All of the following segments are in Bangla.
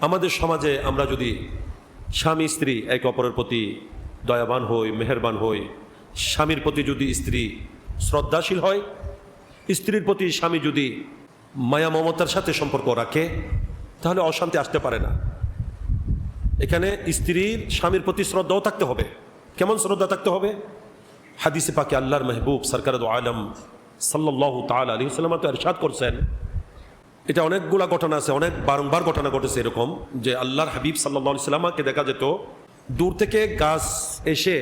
আমাদের সমাজে আমরা যদি স্বামী, স্ত্রী একে অপরের প্রতি দয়াবান হই, মেহেরবান হই, স্বামীর প্রতি যদি স্ত্রী শ্রদ্ধাশীল হয়, স্ত্রীর প্রতি স্বামী যদি মায়া, মমতার সাথে সম্পর্ক রাখে, তাহলে অশান্তি আসতে পারে না। এখানে স্ত্রীর, স্বামীর প্রতি শ্রদ্ধাও থাকতে হবে। কেমন শ্রদ্ধা থাকতে হবে? হাদিসে পাকে আল্লাহর মেহবুব সরকার আলম সাল্লাহ তাল আলী সাল্লাম তো এরশাদ করছেন এটা অনেকগুলা ঘটনা আছে, অনেক বারংবার ঘটনা ঘটেছে এরকম যে আল্লাহর হাবিব সাল্লাহ সাল্লামাকে দেখা যেত, দূর থেকে গাছ এসে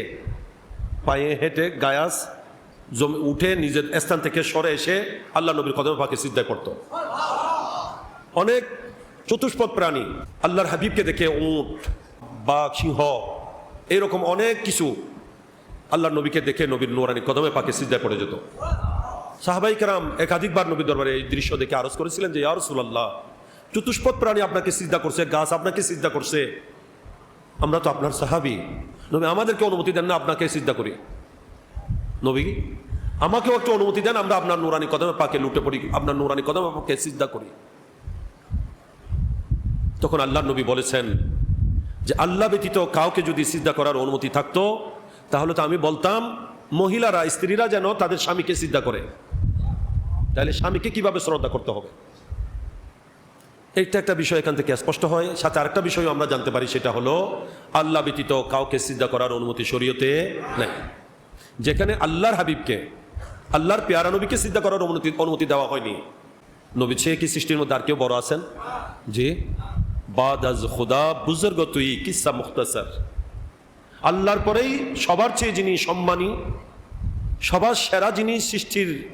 পায়ে হেঁটে গায়াস, জমে উঠে নিজের স্থান থেকে সরে এসে আল্লাহ নবীর কদম পাকে সিদ্ধায় করতো অনেক চতুষ্পদ প্রাণী আল্লাহর হাবিবকে দেখে উঁট, বাঘ, সিংহ, এরকম অনেক কিছু আল্লাহর নবীকে দেখে নবীর নোরানি কদমে পাকে সিদ্ধায় পড়ে যেত। সাহাবাই কারাম একাধিকবার নবী দরবারে এই দৃশ্য দেখে আরজ করেছিলেন যে ইয়ারসুল্লাহ চতুষ্পদ প্রাণী আপনাকে সিদ্ধা করছে, গাছ আপনাকে সিদ্ধা করছে। আমরা তো আপনার সাহাবি। নবী, আমাদেরকে অনুমতি দেন না আপনাকে সিদ্ধা করি। নবী, আমাকেও একটু অনুমতি দেন, আমরা আপনার নুরানি কদমে পাকে লুটে পড়ি, আপনার নুরানি কদমে পাকে সিদ্ধা করি। তখন আল্লাহ নবী বলেছেন যে, আল্লাহ ব্যতীত কাউকে যদি সিদ্ধা করার অনুমতি থাকতো, তাহলে তো আমি বলতাম, মহিলারা, স্ত্রীরা যেন তাদের স্বামীকে সিদ্ধা করে। তাহলে স্বামীকে কীভাবে শ্রদ্ধা করতে হবে? এইটা একটা বিষয় এখান থেকে স্পষ্ট হয়। সাথে আরেকটা বিষয় আমরা জানতে পারি, সেটা হলো, আল্লাহ ব্যতীত কাউকে সিদ্ধা করার অনুমতি শরীয়তে নেই। যেখানে আল্লাহর হাবিবকে, আল্লাহর পেয়ারা নবীকে সিদ্ধা করার অনুমতি অনুমতি দেওয়া হয়নি। নবী ছে কি সৃষ্টির মধ্যে আর কেউ বড় আছেন? জি। বাদ আজ খুদা বুজুর্গ তুই কিসা মুখতাসার। আল্লাহর পরেই সবার চেয়ে যিনি সম্মানী, সবার সেরা যিনি সৃষ্টির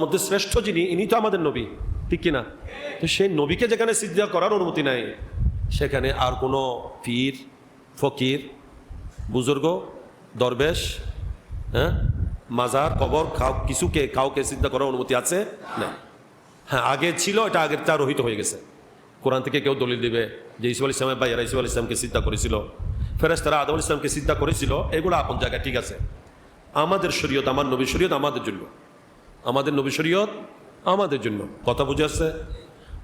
মধ্যে শ্রেষ্ঠ যিনি, ইনি তো আমাদের নবী, ঠিক কিনা? তো সেই নবীকে যেখানে সিদ্ধা করার অনুমতি নাই, সেখানে আর কোনো পীর, ফকির, বুজুর্গ, দরবেশ হ্যাঁ মাজার, কবর, খাও, কিছুকে, কাউকে সিদ্ধা করার অনুমতি আছে? না হ্যাঁ আগে ছিল, এটা আগের তা রহিত হয়ে গেছে। কোরআন থেকে কেউ দলিল দিবে যে ইসুফ আল ইসলামের ভাইয়েরা ইসুফ আল ইসলামকে সিদ্ধা করেছিল। ফেরেস তারা আদম ইসলামকে সিদ্ধা করেছিল, এগুলো আপন জায়গায় ঠিক আছে। আমাদের শরীয়ত, আমার নবী শরীয়ত আমাদের জন্য। আমাদের নবী শরীয়ত, আমাদের জন্য। কথা বুঝে আসছে?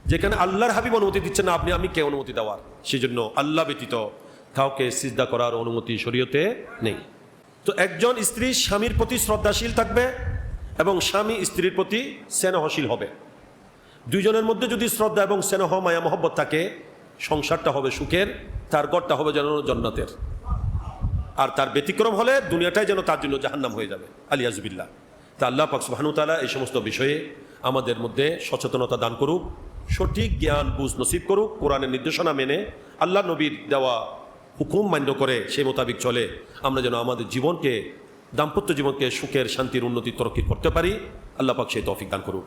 যেখানে আল্লাহর হাবিব অনুমতি দিচ্ছেন না, আপনি, আমি কে অনুমতি দেওয়ার? সেই জন্য আল্লাহ ব্যতীত কাউকে সিদ্ধা করার অনুমতি শরীয়তে নেই। তো একজন স্ত্রী স্বামীর প্রতি শ্রদ্ধাশীল থাকবে এবং স্বামী স্ত্রীর প্রতি স্নেহশীল হবে। দুইজনের মধ্যে যদি শ্রদ্ধা এবং স্নেহ, মায়া, মহব্বত থাকে, সংসারটা হবে সুখের, তার গড়টা হবে যেন জন্নাতের। আর তার ব্যতিক্রম হলে দুনিয়াটাই যেন তার জন্য জাহান্নাম হয়ে যাবে। আলিয়াজবিল্লা তা আল্লাহ পাক সুবাহানুতালা এই সমস্ত বিষয়ে আমাদের মধ্যে সচেতনতা দান করুক, সঠিক জ্ঞান, বুঝ নসিব করুক, কোরআনের নির্দেশনা মেনে আল্লাহ নবীর দেওয়া হুকুম মান্য করে সেই মোতাবিক চলে। আমরা যেন আমাদের জীবনকে, দাম্পত্য জীবনকে সুখের, শান্তির উন্নতি তরক্কি করতে পারি। আল্লাহ পাক সেই তৌফিক দান করুক।